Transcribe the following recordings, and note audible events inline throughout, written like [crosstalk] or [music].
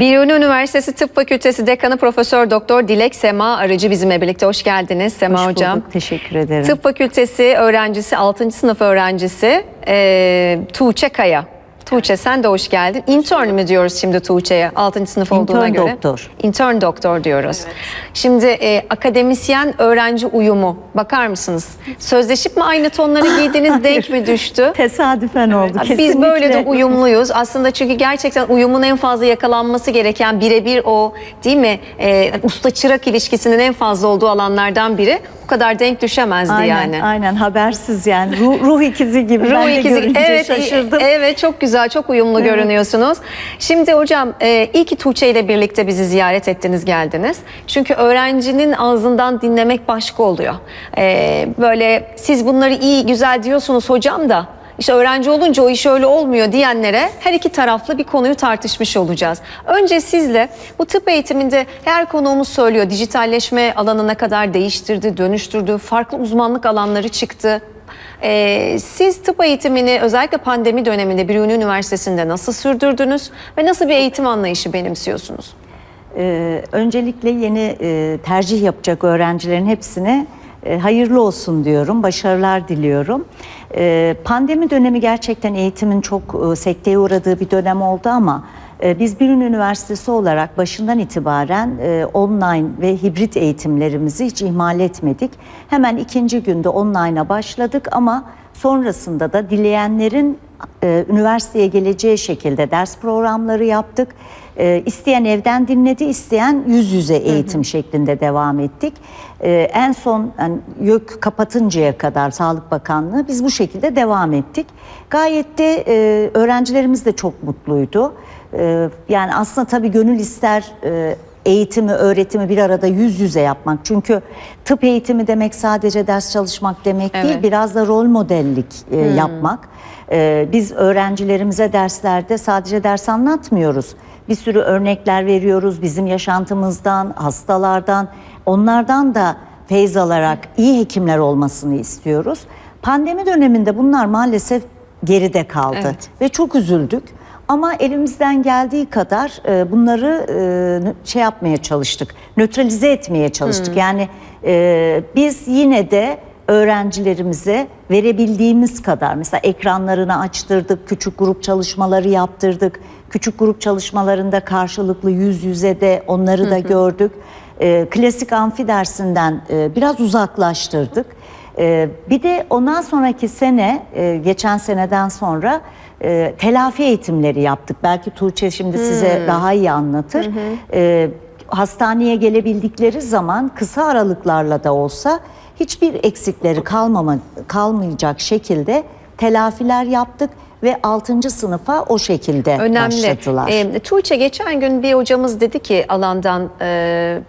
Biruni Üniversitesi Tıp Fakültesi Dekanı Profesör Doktor Dilek Sema Arıcı bizimle birlikte. Hoş geldiniz Sema Hoş Hocam. bulduk, teşekkür ederim. Tıp Fakültesi öğrencisi, 6. sınıf öğrencisi e, Tuğçe Kaya. Tuğçe sen de hoş geldin. Intern mi diyoruz şimdi Tuğçe'ye 6. sınıf olduğuna Intern göre? doktor. Intern doktor diyoruz. Şimdi e, akademisyen öğrenci uyumu bakar mısınız? Sözleşip mi aynı tonları [laughs] giydiniz denk mi düştü? Tesadüfen oldu. Biz kesinlikle. böyle de [laughs] uyumluyuz. Aslında çünkü gerçekten uyumun en fazla yakalanması gereken birebir o değil mi? Ee, usta çırak ilişkisinin en fazla olduğu alanlardan biri. Bu kadar denk düşemezdi Aynen, yani. aynen habersiz yani ruh, ruh ikizi gibi. ben Ruh de ikizi. görünce Evet, şaşırdım. evet çok güzel, çok uyumlu görünüyorsunuz. Şimdi hocam e, iyi ki Tuğçe ile birlikte bizi ziyaret ettiniz, geldiniz. Çünkü öğrencinin ağzından dinlemek başka oluyor. E, böyle siz bunları iyi, güzel diyorsunuz hocam da işte öğrenci olunca o iş öyle olmuyor diyenlere her iki taraflı bir konuyu tartışmış olacağız. Önce sizle bu tıp eğitiminde her konuğumuz söylüyor dijitalleşme alanına kadar değiştirdi, dönüştürdü, farklı uzmanlık alanları çıktı. Ee, siz tıp eğitimini özellikle pandemi döneminde Biruni Üniversitesi'nde nasıl sürdürdünüz ve nasıl bir eğitim anlayışı benimsiyorsunuz? Ee, öncelikle yeni e, tercih yapacak öğrencilerin hepsine e, hayırlı olsun diyorum, başarılar diliyorum. Ee, pandemi dönemi gerçekten eğitimin çok e, sekteye uğradığı bir dönem oldu ama e, biz Biruni Üniversitesi olarak başından itibaren e, online ve hibrit eğitimlerimizi hiç ihmal etmedik. Hemen ikinci günde online'a başladık ama sonrasında da dileyenlerin üniversiteye geleceği şekilde ders programları yaptık. E, isteyen evden dinledi, isteyen yüz yüze eğitim şeklinde devam ettik. E, en son yani YÖK kapatıncaya kadar Sağlık Bakanlığı biz bu şekilde devam ettik. Gayet de e, öğrencilerimiz de çok mutluydu. E, yani aslında tabii gönül ister e, eğitimi, öğretimi bir arada yüz yüze yapmak. Çünkü tıp eğitimi demek sadece ders çalışmak demek değil, Evet. biraz da rol modellik e, yapmak. E, biz öğrencilerimize derslerde sadece ders anlatmıyoruz. Bir sürü örnekler veriyoruz bizim yaşantımızdan, hastalardan. Onlardan da feyz alarak iyi hekimler olmasını istiyoruz. Pandemi döneminde bunlar maalesef geride kaldı Evet. ve çok üzüldük. Ama elimizden geldiği kadar e, bunları e, şey yapmaya çalıştık, nötralize etmeye çalıştık. Yani e, biz yine de öğrencilerimize verebildiğimiz kadar mesela ekranlarını açtırdık, küçük grup çalışmaları yaptırdık. Küçük grup çalışmalarında karşılıklı yüz yüze de onları da gördük. E, klasik amfi dersinden e, biraz uzaklaştırdık. E, bir de ondan sonraki sene, e, geçen seneden sonra e, telafi eğitimleri yaptık. Belki Tuğçe şimdi size daha iyi anlatır. E, hastaneye gelebildikleri zaman kısa aralıklarla da olsa hiçbir eksikleri kalmama, kalmayacak şekilde telafiler yaptık ve 6. sınıfa o şekilde Önemli. başladılar. Ee, Tuğçe geçen gün bir hocamız dedi ki alandan e,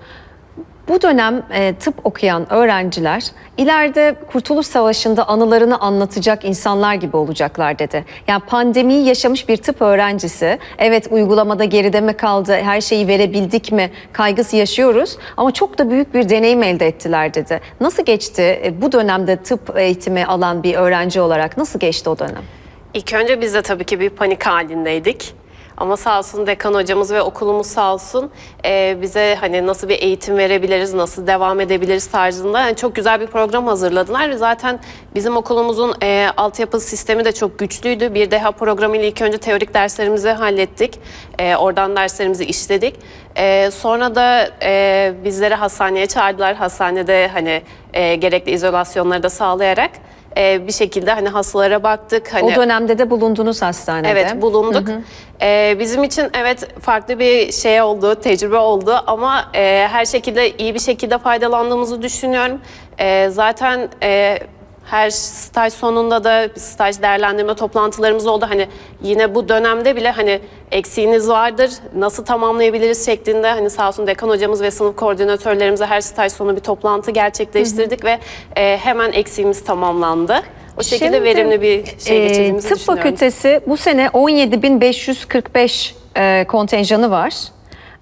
bu dönem e, tıp okuyan öğrenciler ileride Kurtuluş Savaşı'nda anılarını anlatacak insanlar gibi olacaklar dedi. Yani pandemiyi yaşamış bir tıp öğrencisi evet uygulamada geride mi kaldı her şeyi verebildik mi kaygısı yaşıyoruz ama çok da büyük bir deneyim elde ettiler dedi. Nasıl geçti E, bu dönemde tıp eğitimi alan bir öğrenci olarak nasıl geçti o dönem? İlk önce biz de tabii ki bir panik halindeydik. Ama sağ olsun dekan hocamız ve okulumuz sağ olsun e, bize hani nasıl bir eğitim verebiliriz, nasıl devam edebiliriz tarzında yani çok güzel bir program hazırladılar. Zaten bizim okulumuzun e, altyapı sistemi de çok güçlüydü. Bir deha programıyla ilk önce teorik derslerimizi hallettik. E, oradan derslerimizi işledik. E, sonra da e, bizleri hastaneye çağırdılar. Hastanede hani e, gerekli izolasyonları da sağlayarak e, bir şekilde hani hastalara baktık. Hani O dönemde de bulundunuz hastanede. Evet bulunduk. Ee, bizim için evet farklı bir şey oldu, tecrübe oldu ama e, her şekilde iyi bir şekilde faydalandığımızı düşünüyorum. E, zaten e, her staj sonunda da staj değerlendirme toplantılarımız oldu. Hani yine bu dönemde bile hani eksiğiniz vardır, nasıl tamamlayabiliriz şeklinde hani sağ olsun dekan hocamız ve sınıf koordinatörlerimize her staj sonu bir toplantı gerçekleştirdik ve e, hemen eksiğimiz tamamlandı. O şekilde Şimdi, verimli bir şey e, geçirdiğimizi Tıp düşünüyorum. Fakültesi bu sene 17.545 e, kontenjanı var.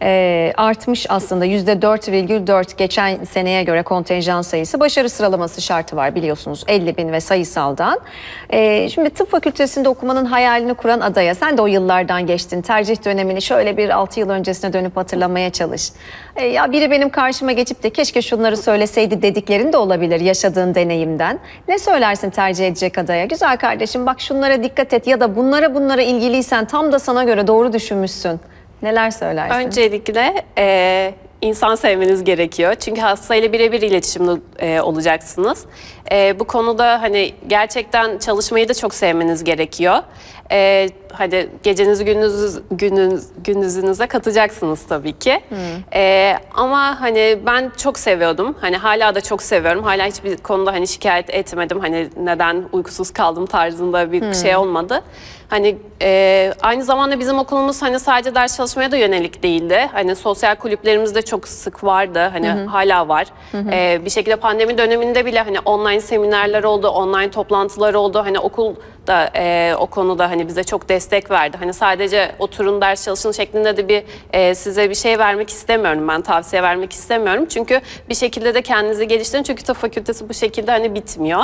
E, artmış aslında %4,4 geçen seneye göre kontenjan sayısı. Başarı sıralaması şartı var biliyorsunuz 50 bin ve sayısaldan. E, şimdi tıp fakültesinde okumanın hayalini kuran adaya sen de o yıllardan geçtin. Tercih dönemini şöyle bir 6 yıl öncesine dönüp hatırlamaya çalış. E, ya biri benim karşıma geçip de keşke şunları söyleseydi dediklerin de olabilir yaşadığın deneyimden. Ne söylersin tercih edecek adaya? Güzel kardeşim bak şunlara dikkat et ya da bunlara bunlara ilgiliysen tam da sana göre doğru düşünmüşsün. Neler söylersin? Öncelikle e, insan sevmeniz gerekiyor. Çünkü hastayla birebir iletişimde e, olacaksınız. E, bu konuda hani gerçekten çalışmayı da çok sevmeniz gerekiyor. E, hani gecenizi gündüz gününüz gündüzünüze katacaksınız tabii ki. E, ama hani ben çok seviyordum. Hani hala da çok seviyorum. Hala hiçbir konuda hani şikayet etmedim. Hani neden uykusuz kaldım tarzında bir şey olmadı. Hani e, aynı zamanda bizim okulumuz hani sadece ders çalışmaya da yönelik değildi. Hani sosyal kulüplerimiz de çok sık vardı. Hani hala var. E, bir şekilde pandemi döneminde bile hani online seminerler oldu, online toplantılar oldu. Hani okul da e, o konuda hani bize çok destek verdi. Hani sadece oturun ders çalışın şeklinde de bir e, size bir şey vermek istemiyorum ben tavsiye vermek istemiyorum. Çünkü bir şekilde de kendinizi geliştirin. Çünkü tıp fakültesi bu şekilde hani bitmiyor.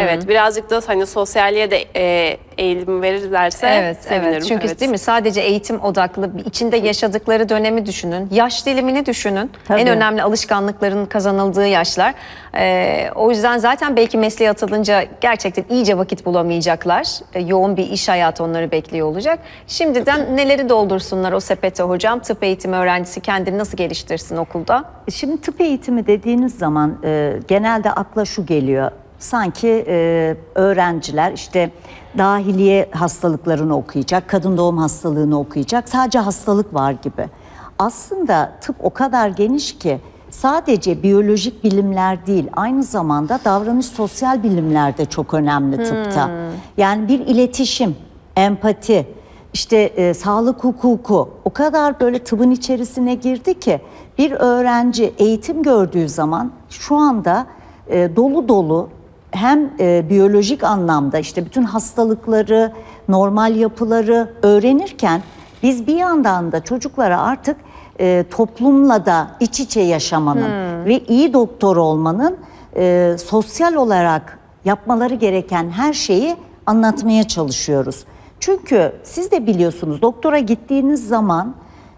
Evet birazcık da hani sosyalliğe de e, eğilim verirlerse Evet, sevinirim. evet. Çünkü Evet. değil mi? Sadece eğitim odaklı, içinde yaşadıkları dönemi düşünün. Yaş dilimini düşünün. Tabii. En önemli alışkanlıkların kazanıldığı yaşlar. Ee, o yüzden zaten belki mesleğe atılınca gerçekten iyice vakit bulamayacaklar. Ee, yoğun bir iş hayatı onları bekliyor olacak. Şimdiden neleri doldursunlar o sepete hocam? Tıp eğitimi öğrencisi kendini nasıl geliştirsin okulda? Şimdi tıp eğitimi dediğiniz zaman e, genelde akla şu geliyor. Sanki e, öğrenciler işte dahiliye hastalıklarını okuyacak, kadın doğum hastalığını okuyacak. Sadece hastalık var gibi. Aslında tıp o kadar geniş ki sadece biyolojik bilimler değil, aynı zamanda davranış sosyal bilimler de çok önemli tıpta. Yani bir iletişim, empati, işte e, sağlık hukuku o kadar böyle tıbbın içerisine girdi ki bir öğrenci eğitim gördüğü zaman şu anda e, dolu dolu hem e, biyolojik anlamda işte bütün hastalıkları, normal yapıları öğrenirken biz bir yandan da çocuklara artık e, toplumla da iç içe yaşamanın ve iyi doktor olmanın e, sosyal olarak yapmaları gereken her şeyi anlatmaya çalışıyoruz. Çünkü siz de biliyorsunuz doktora gittiğiniz zaman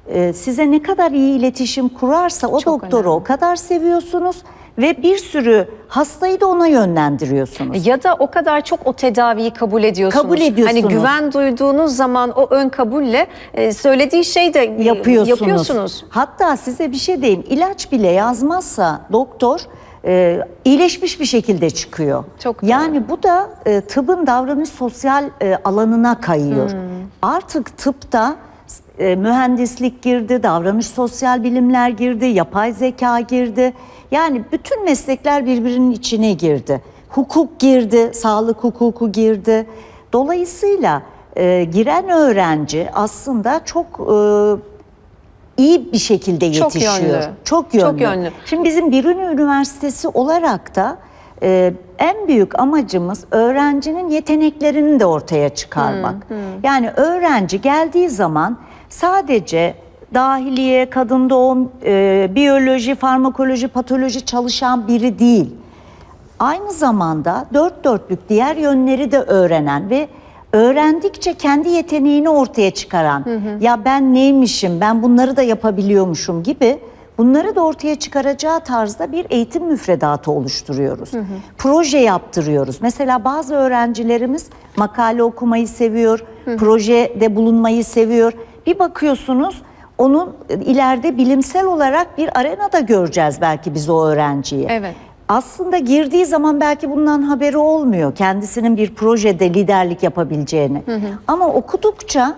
e, size ne kadar iyi iletişim kurarsa o Çok doktoru önemli. o kadar seviyorsunuz ve bir sürü hastayı da ona yönlendiriyorsunuz. Ya da o kadar çok o tedaviyi kabul ediyorsunuz. Kabul ediyorsunuz. Hani güven duyduğunuz zaman o ön kabulle e, söylediği şey de yapıyorsunuz. yapıyorsunuz. Hatta size bir şey diyeyim. ilaç bile yazmazsa doktor e, iyileşmiş bir şekilde çıkıyor. Çok doğru. yani bu da e, tıbbın davranış sosyal e, alanına kayıyor. Hmm. Artık tıpta e, mühendislik girdi, davranış sosyal bilimler girdi, yapay zeka girdi. Yani bütün meslekler birbirinin içine girdi. Hukuk girdi, sağlık hukuku girdi. Dolayısıyla e, giren öğrenci aslında çok e, iyi bir şekilde Çok yetişiyor. yönlü. Çok yönlü. Çok yönlü. Şimdi bizim Biruni Üniversitesi olarak da e, en büyük amacımız öğrencinin yeteneklerini de ortaya çıkarmak. Yani öğrenci geldiği zaman sadece dahiliye, kadın doğum, e, biyoloji, farmakoloji, patoloji çalışan biri değil. Aynı zamanda dört dörtlük diğer yönleri de öğrenen ve öğrendikçe kendi yeteneğini ortaya çıkaran ya ben neymişim ben bunları da yapabiliyormuşum gibi bunları da ortaya çıkaracağı tarzda bir eğitim müfredatı oluşturuyoruz. Proje yaptırıyoruz. Mesela bazı öğrencilerimiz makale okumayı seviyor, projede bulunmayı seviyor. Bir bakıyorsunuz onun ileride bilimsel olarak bir arenada göreceğiz belki biz o öğrenciyi Evet. aslında girdiği zaman belki bundan haberi olmuyor. Kendisinin bir projede liderlik yapabileceğini. Ama okudukça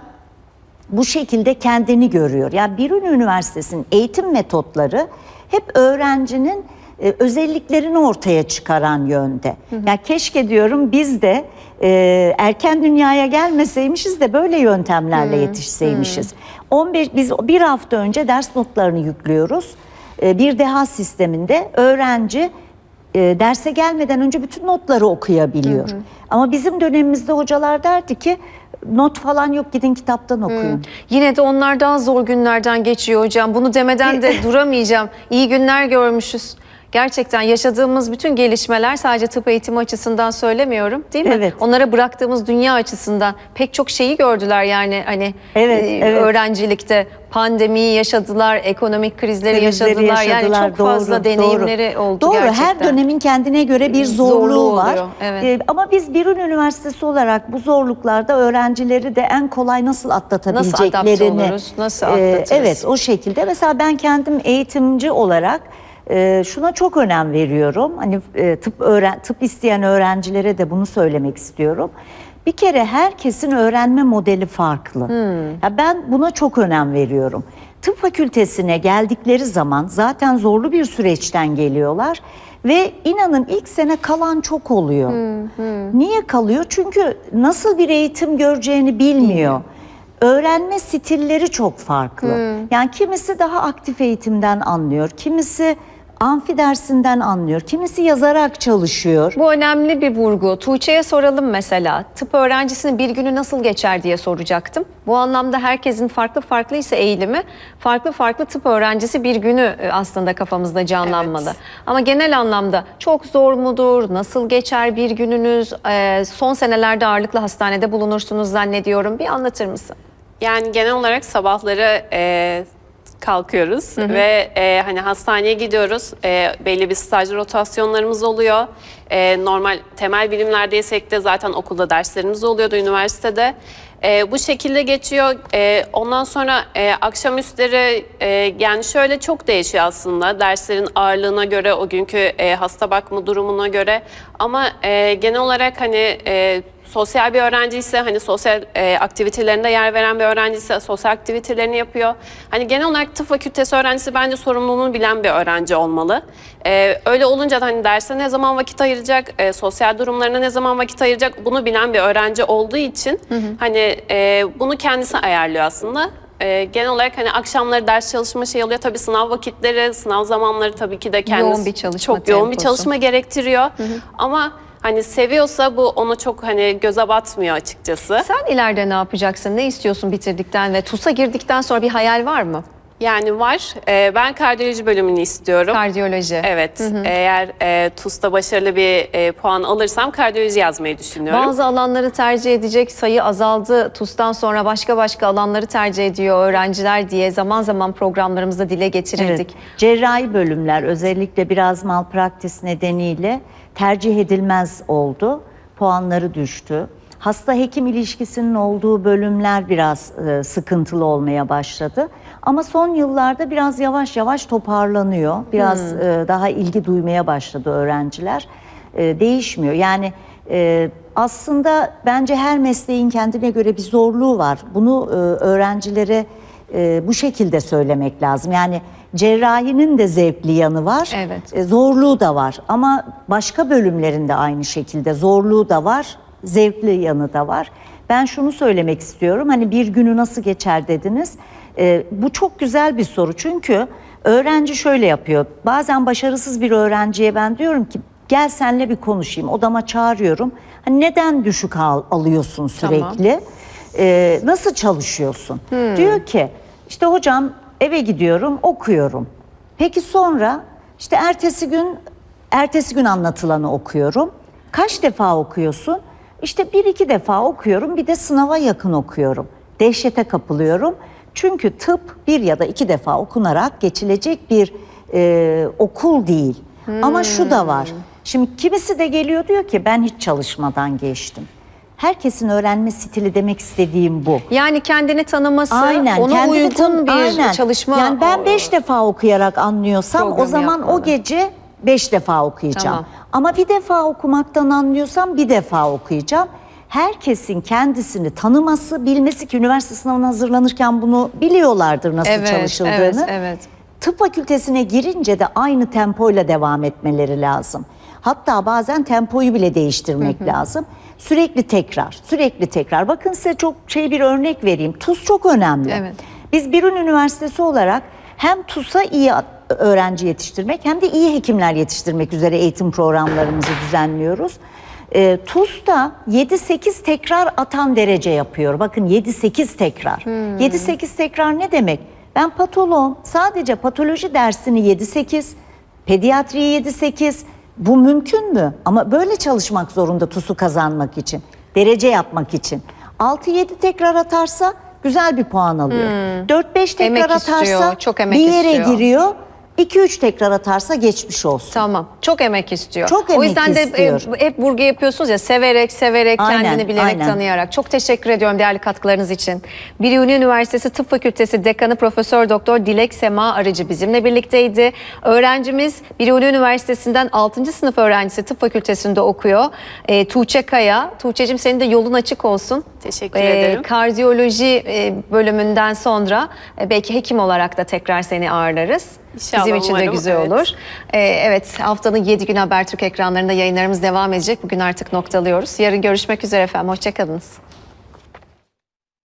bu şekilde kendini görüyor. Yani Biruni Üniversitesi'nin eğitim metotları hep öğrencinin e, özelliklerini ortaya çıkaran yönde. Ya keşke diyorum biz de e, erken dünyaya gelmeseymişiz de böyle yöntemlerle yetişseymişiz. 15 biz bir hafta önce ders notlarını yüklüyoruz. E, bir deha sisteminde öğrenci e, derse gelmeden önce bütün notları okuyabiliyor. Ama bizim dönemimizde hocalar derdi ki not falan yok gidin kitaptan okuyun. Yine de onlar daha zor günlerden geçiyor hocam. Bunu demeden de duramayacağım. İyi günler görmüşüz. Gerçekten yaşadığımız bütün gelişmeler sadece tıp eğitimi açısından söylemiyorum değil mi? Evet. Onlara bıraktığımız dünya açısından pek çok şeyi gördüler yani hani Evet, e, evet. öğrencilikte pandemiyi yaşadılar, ekonomik krizleri, Krizleri yaşadılar. Yani yaşadılar, çok fazla doğru, deneyimleri doğru. oldu Doğru, gerçekten. her dönemin kendine göre bir zorluğu, Zorluğu var. oluyor, evet. Ee, ama biz Birun Üniversitesi olarak bu zorluklarda öğrencileri de en kolay nasıl atlatabileceklerini... oluruz, nasıl e, atlatırız? evet, o şekilde. Mesela ben kendim eğitimci olarak e, şuna çok önem veriyorum. Hani e, tıp öğren tıp isteyen öğrencilere de bunu söylemek istiyorum. Bir kere herkesin öğrenme modeli farklı. Hmm. Ya ben buna çok önem veriyorum. Tıp fakültesine geldikleri zaman zaten zorlu bir süreçten geliyorlar ve inanın ilk sene kalan çok oluyor. Niye kalıyor? Çünkü nasıl bir eğitim göreceğini bilmiyor. Öğrenme stilleri çok farklı. Yani kimisi daha aktif eğitimden anlıyor, kimisi amfi dersinden anlıyor, kimisi yazarak çalışıyor. Bu önemli bir vurgu. Tuğçe'ye soralım mesela. Tıp öğrencisinin bir günü nasıl geçer diye soracaktım. Bu anlamda herkesin farklı farklı ise eğilimi, farklı farklı tıp öğrencisi bir günü e, aslında kafamızda canlanmalı. Evet. Ama genel anlamda çok zor mudur? Nasıl geçer bir gününüz? Ee, son senelerde ağırlıklı hastanede bulunursunuz zannediyorum. Bir anlatır mısın? Yani genel olarak sabahları e, kalkıyoruz ve e, hani hastaneye gidiyoruz. E, belli bir staj rotasyonlarımız oluyor. E, normal temel bilimlerdeysek de zaten okulda derslerimiz oluyordu üniversitede. E, bu şekilde geçiyor. E, ondan sonra e, akşamüstleri e, yani şöyle çok değişiyor aslında derslerin ağırlığına göre, o günkü e, hasta bakma durumuna göre. Ama e, genel olarak hani e, sosyal bir öğrenci ise hani sosyal e, aktivitelerinde yer veren bir öğrenci ise sosyal aktivitelerini yapıyor. Hani genel olarak tıp fakültesi öğrencisi bence sorumluluğunu bilen bir öğrenci olmalı. E, öyle olunca da hani derse ne zaman vakit ayıracak, e, sosyal durumlarına ne zaman vakit ayıracak bunu bilen bir öğrenci olduğu için hani e, bunu kendisi ayarlıyor aslında. E, genel olarak hani akşamları ders çalışma şey oluyor. Tabii sınav vakitleri, sınav zamanları tabii ki de kendisi Yoğun bir çalışma çok yoğun bir temposu. çalışma gerektiriyor. Ama hani seviyorsa bu onu çok hani göze batmıyor açıkçası. Sen ileride ne yapacaksın? Ne istiyorsun bitirdikten ve TUS'a girdikten sonra bir hayal var mı? Yani var. Ee, ben kardiyoloji bölümünü istiyorum. Kardiyoloji. Evet. Eğer e, TUS'ta başarılı bir e, puan alırsam kardiyoloji yazmayı düşünüyorum. Bazı alanları tercih edecek sayı azaldı. TUS'tan sonra başka başka alanları tercih ediyor öğrenciler diye zaman zaman programlarımızda dile getirirdik. Evet. Cerrahi bölümler özellikle biraz malpraktis nedeniyle tercih edilmez oldu. Puanları düştü. Hasta hekim ilişkisinin olduğu bölümler biraz e, sıkıntılı olmaya başladı. Ama son yıllarda biraz yavaş yavaş toparlanıyor. Biraz e, daha ilgi duymaya başladı öğrenciler. E, değişmiyor. Yani e, aslında bence her mesleğin kendine göre bir zorluğu var. Bunu e, öğrencilere e, bu şekilde söylemek lazım. Yani cerrahinin de zevkli yanı var, Evet. e, zorluğu da var. Ama başka bölümlerinde aynı şekilde zorluğu da var, zevkli yanı da var. Ben şunu söylemek istiyorum, hani bir günü nasıl geçer dediniz. E, bu çok güzel bir soru çünkü öğrenci şöyle yapıyor. Bazen başarısız bir öğrenciye ben diyorum ki gel senle bir konuşayım, odama çağırıyorum. Hani neden düşük al- alıyorsun sürekli? E, nasıl çalışıyorsun? Diyor ki işte hocam eve gidiyorum okuyorum. Peki sonra işte ertesi gün ertesi gün anlatılanı okuyorum. Kaç defa okuyorsun? İşte bir iki defa okuyorum bir de sınava yakın okuyorum. Dehşete kapılıyorum. Çünkü tıp bir ya da iki defa okunarak geçilecek bir e, okul değil. Ama şu da var. Şimdi kimisi de geliyor diyor ki ben hiç çalışmadan geçtim. Herkesin öğrenme stili demek istediğim bu. Yani kendini tanıması, Aynen. ona kendini uygun tan- bir aynen. çalışma. Yani ben beş defa okuyarak anlıyorsam o zaman yapmalı. o gece beş defa okuyacağım. Tamam. Ama bir defa okumaktan anlıyorsam bir defa okuyacağım. Herkesin kendisini tanıması, bilmesi ki üniversite sınavına hazırlanırken bunu biliyorlardır nasıl Evet, çalışıldığını. evet, evet. Tıp fakültesine girince de aynı tempoyla devam etmeleri lazım. Hatta bazen tempoyu bile değiştirmek lazım. Sürekli tekrar, sürekli tekrar. Bakın size çok şey bir örnek vereyim. TUS çok önemli. Evet. Biz Birun Üniversitesi olarak hem TUS'a iyi öğrenci yetiştirmek hem de iyi hekimler yetiştirmek üzere eğitim programlarımızı düzenliyoruz. E, tuz da 7-8 tekrar atan derece yapıyor. Bakın 7-8 tekrar. 7-8 tekrar ne demek? Ben patoloğum. Sadece patoloji dersini 7-8, pediatriyi 7-8. Bu mümkün mü? Ama böyle çalışmak zorunda TUS'u kazanmak için. Derece yapmak için. 6-7 tekrar atarsa güzel bir puan alıyor. 4-5 tekrar Emek atarsa istiyor, çok emek bir yere istiyor. giriyor. 2-3 tekrar atarsa geçmiş olsun. Tamam. Çok emek istiyor. Çok o emek yüzden de e, istiyor. hep vurgu yapıyorsunuz ya severek severek Aynen, kendini bilerek aynen. tanıyarak. Çok teşekkür ediyorum değerli katkılarınız için. Biruni Üniversitesi Tıp Fakültesi Dekanı Profesör Doktor Dilek Sema Arıcı bizimle birlikteydi. Öğrencimiz Biruni Üniversitesi'nden 6. sınıf öğrencisi Tıp Fakültesi'nde okuyor. E, Tuğçe Kaya. Tuğçe'cim senin de yolun açık olsun. Teşekkür ederim. Kardiyoloji e, bölümünden sonra e, belki hekim olarak da tekrar seni ağırlarız. İnşallah, Bizim için de umarım, güzel evet. olur. Ee, evet haftanın 7 gün Habertürk ekranlarında yayınlarımız devam edecek. Bugün artık noktalıyoruz. Yarın görüşmek üzere efendim. Hoşçakalınız.